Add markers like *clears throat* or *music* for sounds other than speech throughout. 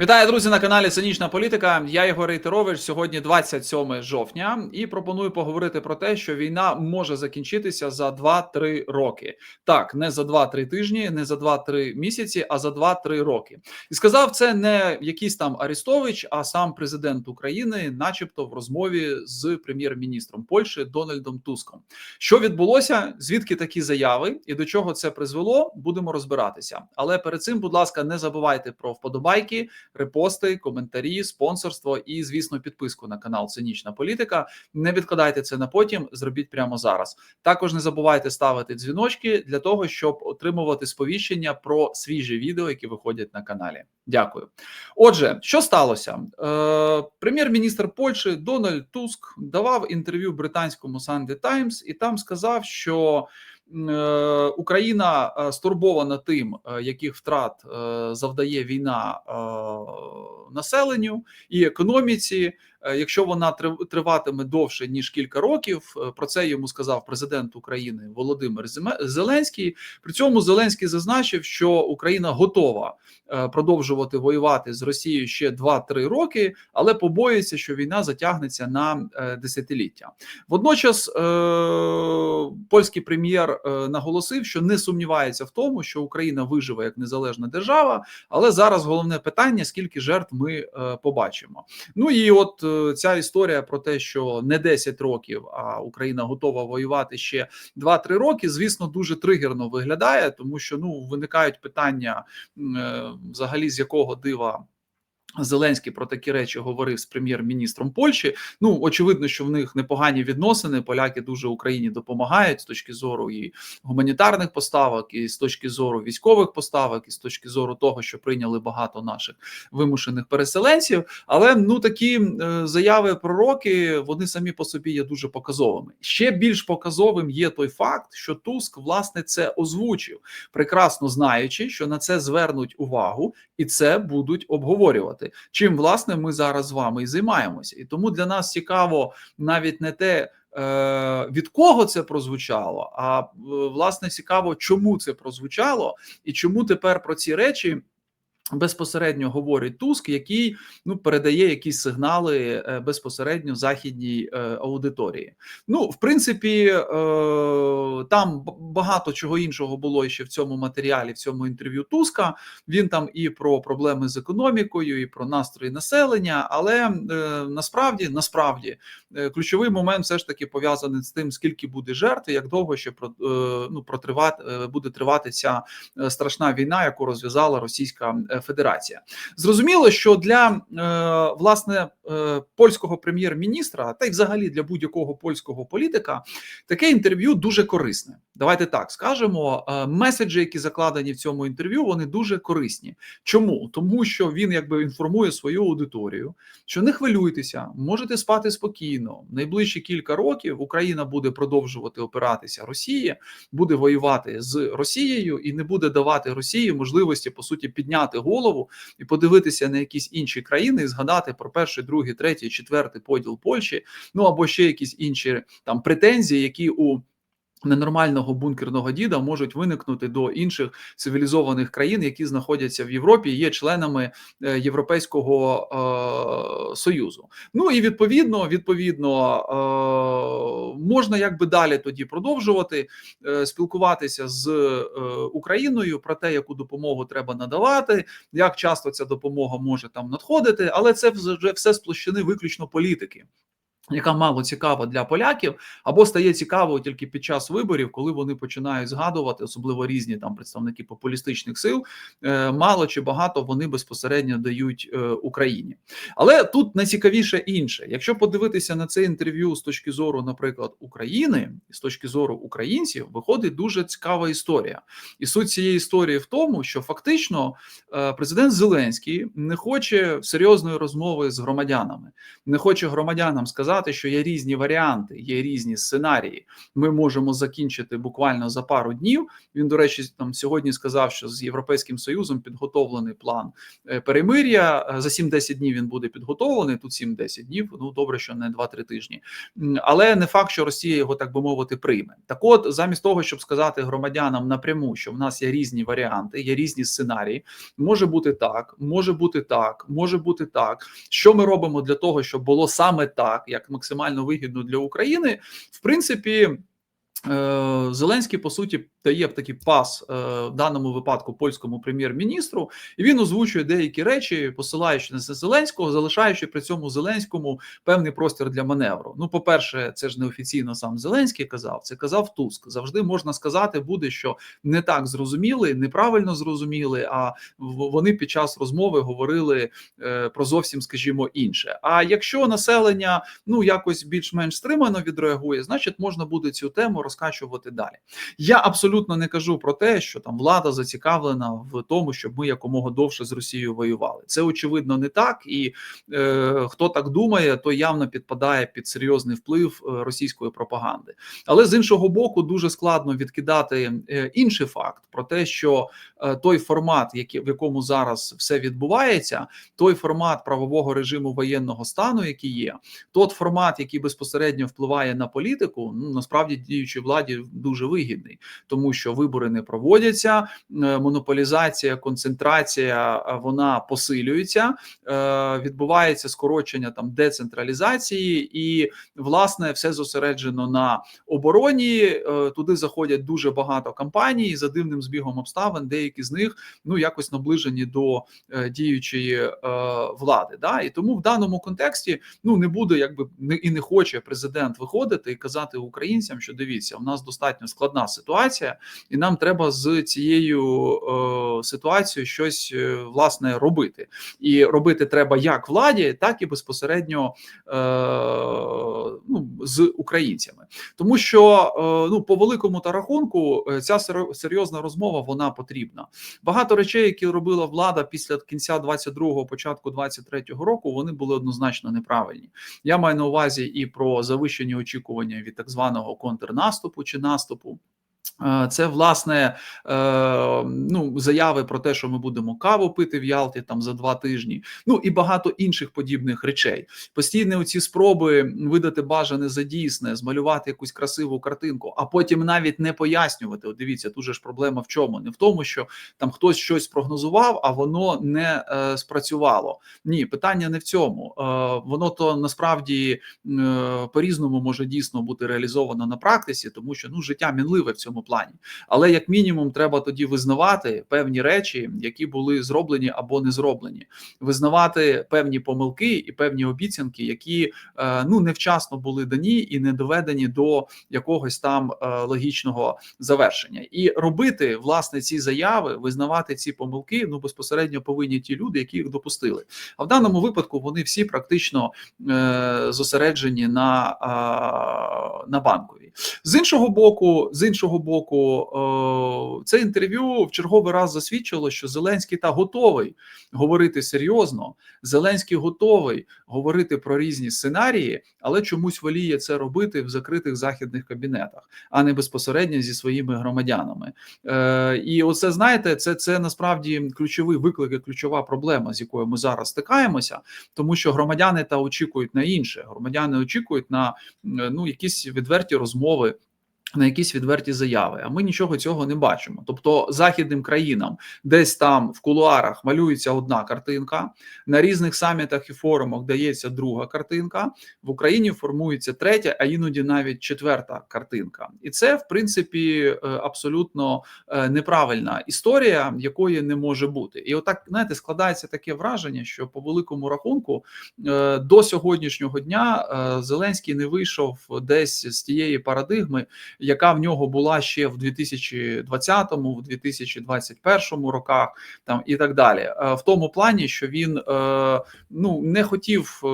Вітаю, друзі, на каналі Цинічна Політика. Я Ігор Рейтерович. Сьогодні 27 жовтня, і пропоную поговорити про те, що війна може закінчитися за 2-3 роки. Так, не за 2-3 тижні, не за 2-3 місяці, а за 2-3 роки. І сказав це не якийсь там Арестович, а сам президент України, начебто, в розмові з прем'єр-міністром Польщі Дональдом Туском. Що відбулося? Звідки такі заяви і до чого це призвело? Будемо розбиратися. Але перед цим, будь ласка, не забувайте про вподобайки репости, коментарі, спонсорство і, звісно, підписку на канал Цинічна Політика. Не відкладайте це на потім, зробіть прямо зараз. Також не забувайте ставити дзвіночки для того, щоб отримувати сповіщення про свіжі відео, які виходять на каналі. Дякую. Отже, що сталося? Е, Прем'єр-міністр Польщі Дональд Туск давав інтерв'ю британському Sunday Times і там сказав, що. Е, Україна е, стурбована тим, е, яких втрат завдає війна населенню і економіці. Якщо вона триватиме довше ніж кілька років, про це йому сказав президент України Володимир Зеленський. При цьому Зеленський зазначив, що Україна готова продовжувати воювати з Росією ще 2-3 роки, але побоюється, що війна затягнеться на десятиліття. Водночас польський прем'єр Е, наголосив, що не сумнівається в тому, що Україна виживе як незалежна держава, але зараз головне питання: скільки жертв ми е, побачимо. Ну і от е, ця історія про те, що не 10 років, а Україна готова воювати ще 2-3 роки. Звісно, дуже тригерно виглядає, тому що ну виникають питання взагалі з якого дива. Зеленський про такі речі говорив з прем'єр-міністром Польщі. Ну очевидно, що в них непогані відносини. Поляки дуже Україні допомагають з точки зору і гуманітарних поставок, і з точки зору військових поставок, і з точки зору того, що прийняли багато наших вимушених переселенців. Але ну такі е, заяви пророки вони самі по собі є дуже показовими. Ще більш показовим є той факт, що Туск власне це озвучив, прекрасно знаючи, що на це звернуть увагу, і це будуть обговорювати вирішувати, чим власне ми зараз з вами і займаємося. І тому для нас цікаво навіть не те. Е, від кого це прозвучало? А власне цікаво, чому це прозвучало, і чому тепер про ці речі Безпосередньо говорить Туск, який ну передає якісь сигнали е, безпосередньо західній е, аудиторії. Ну, в принципі, е, там багато чого іншого було ще в цьому матеріалі, в цьому інтерв'ю Туска. Він там і про проблеми з економікою, і про настрої населення. Але насправді, насправді, ключовий момент все ж таки пов'язаний з тим, скільки буде жертв, як довго ще про ну, протривати буде тривати ця страшна війна, яку розв'язала російська. Федерація. Зрозуміло, що для е, власне е, польського прем'єр-міністра, та й взагалі для будь-якого польського політика, таке інтерв'ю дуже корисне. Давайте так скажемо. Е, меседжі, які закладені в цьому інтерв'ю, вони дуже корисні. Чому? Тому що він якби інформує свою аудиторію, що не хвилюйтеся, можете спати спокійно. Найближчі кілька років Україна буде продовжувати опиратися Росії, буде воювати з Росією і не буде давати Росії можливості по суті підняти голову і подивитися на якісь інші країни і згадати про перший, другий, третій, четвертий поділ Польщі, ну або ще якісь інші там претензії, які у Ненормального бункерного діда можуть виникнути до інших цивілізованих країн, які знаходяться в Європі, є членами е, Європейського е, союзу. Ну і відповідно, відповідно, е, можна якби далі тоді продовжувати е, спілкуватися з е, Україною про те, яку допомогу треба надавати, як часто ця допомога може там надходити, але це вже все з площини виключно політики. Яка мало цікава для поляків, або стає цікавою тільки під час виборів, коли вони починають згадувати, особливо різні там представники популістичних сил, е, мало чи багато вони безпосередньо дають е, Україні. Але тут найцікавіше інше. Якщо подивитися на це інтерв'ю з точки зору, наприклад, України, з точки зору українців, виходить дуже цікава історія. І суть цієї історії в тому, що фактично е, президент Зеленський не хоче серйозної розмови з громадянами, не хоче громадянам сказати сказати, що є різні варіанти, є різні сценарії. Ми можемо закінчити буквально за пару днів. Він, до речі, там сьогодні сказав, що з європейським союзом підготовлений план е, перемир'я. Е, За 7-10 днів він буде підготовлений. Тут 7-10 днів. Ну добре, що не 2-3 тижні. Але не факт, що Росія його так би мовити прийме. Так, от, замість того, щоб сказати громадянам напряму, що в нас є різні варіанти, є різні сценарії. Може бути так, може бути так, може бути так. Що ми робимо для того, щоб було саме так, як максимально вигідно для України? В принципі. е, Зеленський по суті дає такий пас е, в даному випадку польському прем'єр-міністру, і він озвучує деякі речі, посилаючи на Зеленського, залишаючи при цьому Зеленському певний простір для маневру. Ну, по-перше, це ж не офіційно сам Зеленський казав, це казав Туск. Завжди можна сказати буде, що не так зрозуміли, неправильно зрозуміли. А вони під час розмови говорили е, про зовсім, скажімо, інше. А якщо населення ну якось більш-менш стримано відреагує, значить можна буде цю тему розкачувати далі. Я абсолютно не кажу про те, що там влада зацікавлена в тому, щоб ми якомога довше з Росією воювали. Це очевидно не так, і е, хто так думає, то явно підпадає під серйозний вплив е, російської пропаганди. Але з іншого боку, дуже складно відкидати е, інший факт про те, що е, той формат, який в якому зараз все відбувається, той формат правового режиму воєнного стану, який є, тот формат, який безпосередньо впливає на політику, ну насправді діючій владі дуже вигідний, тому що вибори не проводяться, е, монополізація, концентрація е, вона посилюється, е, відбувається скорочення там децентралізації, і власне все зосереджено на обороні. Туди заходять дуже багато компаній. За дивним збігом обставин, деякі з них ну якось наближені до діючої влади. Да? І тому в даному контексті ну не буде, якби і не хоче президент виходити і казати українцям, що дивіться, у нас достатньо складна ситуація, і нам треба з цією е, ситуацією щось е, власне робити. І робити треба як владі, так і безпосередньо е, ну, з українцями, тому що е, ну по великому та рахунку е, ця сер- серйозна розмова вона потрібна. Багато речей, які робила влада після кінця 22-го, початку 23-го року, вони були однозначно неправильні. Я маю на увазі і про завищені очікування від так званого контрнаступу чи наступу. Е, Це власне е, ну заяви про те, що ми будемо каву пити в Ялті там за два тижні. Ну і багато інших подібних речей. Постійні оці спроби видати бажане за дійсне, змалювати якусь красиву картинку, а потім навіть не пояснювати. От дивіться, тут же ж проблема в чому? Не в тому, що там хтось щось прогнозував, а воно не е, спрацювало. Ні, питання не в цьому. Е, воно то насправді е, по-різному може дійсно бути реалізовано на практиці, тому що ну життя мінливе в цьому плані. Але як мінімум, треба тоді визнавати певні речі, які були зроблені або не зроблені, визнавати певні помилки і певні обіцянки, які е, ну невчасно були дані і не доведені до якогось там е, логічного завершення, і робити власне ці заяви, визнавати ці помилки. Ну безпосередньо повинні ті люди, які їх допустили. А в даному випадку вони всі практично е, зосереджені на, е, на банковій. З іншого боку, з іншого боку, е, це інтерв'ю в черговий раз засвідчило, що Зеленський та готовий говорити серйозно. Зеленський готовий говорити про різні сценарії, але чомусь воліє це робити в закритих західних кабінетах, а не безпосередньо зі своїми громадянами. Е, І оце знаєте, це, це насправді ключовий виклик, і ключова проблема, з якою ми зараз стикаємося, тому що громадяни та очікують на інше. Громадяни очікують на ну якісь відверті розмови. На якісь відверті заяви, а ми нічого цього не бачимо. Тобто, західним країнам десь там в кулуарах малюється одна картинка, на різних самітах і форумах дається друга картинка. В Україні формується третя, а іноді навіть четверта картинка. І це, в принципі, е, абсолютно е, неправильна історія, якої не може бути. І отак, знаєте, складається таке враження, що по великому рахунку е, до сьогоднішнього дня Зеленський не вийшов десь з тієї парадигми, яка в нього була ще в 2020, в 2021 роках, там і так далі, Е, в тому плані, що він е, ну не хотів е,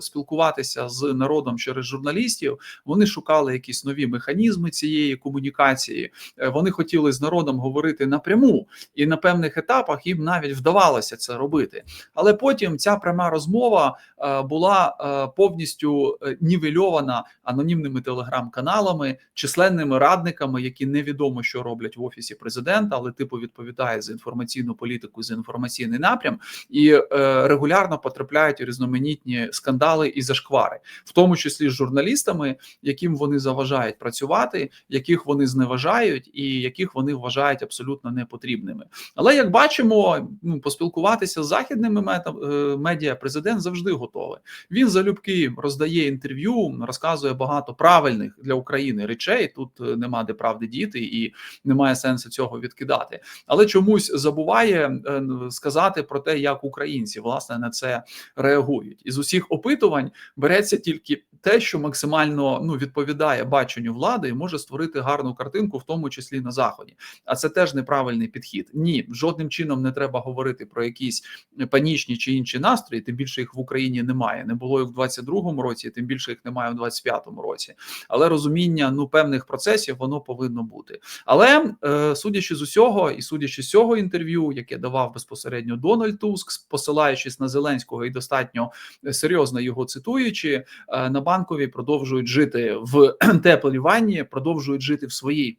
спілкуватися з народом через журналістів. Вони шукали якісь нові механізми цієї комунікації. Вони хотіли з народом говорити напряму, і на певних етапах їм навіть вдавалося це робити. Але потім ця пряма розмова була повністю нівельована анонімними телеграм-каналами, численними радниками, які невідомо що роблять в офісі президента, але типу відповідає за інформаційну політику, за інформаційний напрям, і е, регулярно потрапляють у різноманітні скандали і зашквари, в тому числі з журналістами, яким вони заважають працювати, яких вони зневажають, і яких вони вважають абсолютно непотрібними. Але як бачимо, ну поспілкуватися з західними е, медіа президент завжди готовий. Він залюбки роздає інтерв'ю, розказує багато правильних для України речей. Тут е, нема де правди діти, і немає сенсу цього відкидати. Але чомусь забуває е, сказати про те, як українці власне на це реагують. Із усіх опитувань береться тільки те, що максимально ну відповідає баченню влади і може створити гарну картинку, в тому числі на заході. А це теж неправильний підхід. Ні, жодним чином не треба говорити про якісь панічні чи інші настрої. Тим більше їх в Україні немає. Не було їх в 22-му році, тим більше їх немає в 25-му році. Але розуміння ну певних процесів воно повинно бути. Але е, судячи з усього, і судячи з цього інтерв'ю, яке давав безпосередньо Дональд Туск, посилаючись на Зеленського і достатньо серйозно його цитуючи, е, на банковій продовжують жити в *clears throat* теплій ванні, продовжують жити в своїй.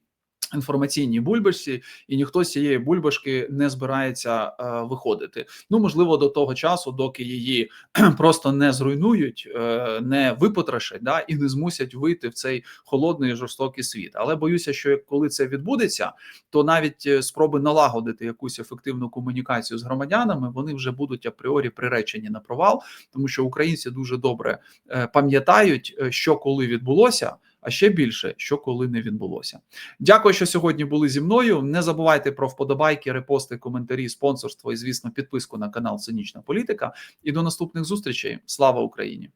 Інформаційній бульбашці, і ніхто з цієї бульбашки не збирається е, виходити. Ну можливо, до того часу, доки її *clears throat* просто не зруйнують, е, не випотрошать, да і не змусять вийти в цей холодний жорстокий світ. Але боюся, що коли це відбудеться, то навіть е, спроби налагодити якусь ефективну комунікацію з громадянами вони вже будуть апріорі приречені на провал, тому що українці дуже добре е, пам'ятають, е, що коли відбулося а ще більше, що коли не відбулося. Дякую, що сьогодні були зі мною. Не забувайте про вподобайки, репости, коментарі, спонсорство і, звісно, підписку на канал Цинічна Політика. І до наступних зустрічей. Слава Україні!